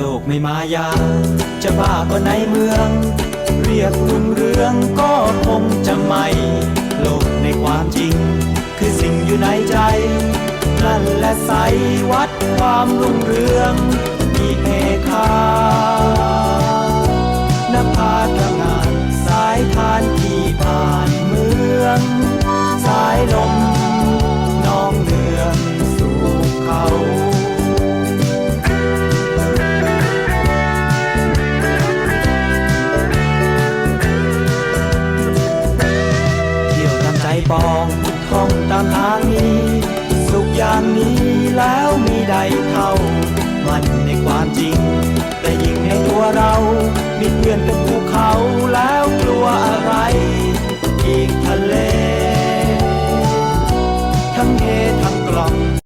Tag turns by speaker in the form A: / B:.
A: ลกไม่มายา จะบ้าก็ในเมือง เรียกรุ่งเรืองก็คงจะไม่ โลกในความจริง คือสิ่งอยู่ในใจ นั่นแหละใสวัดความรุ่งเรือง มีเพคานภาตระงานสายทานที่ผ่า ปองท่องตามทางนี้ สุขอย่างนี้แล้วมีใดเท่า มันในความจริง แต่ยิ่งในตัวเรา มีเพื่อนเป็นภูเขาแล้วกลัวอะไร อีกทะเล ทั้งเฮทั้งกล่อง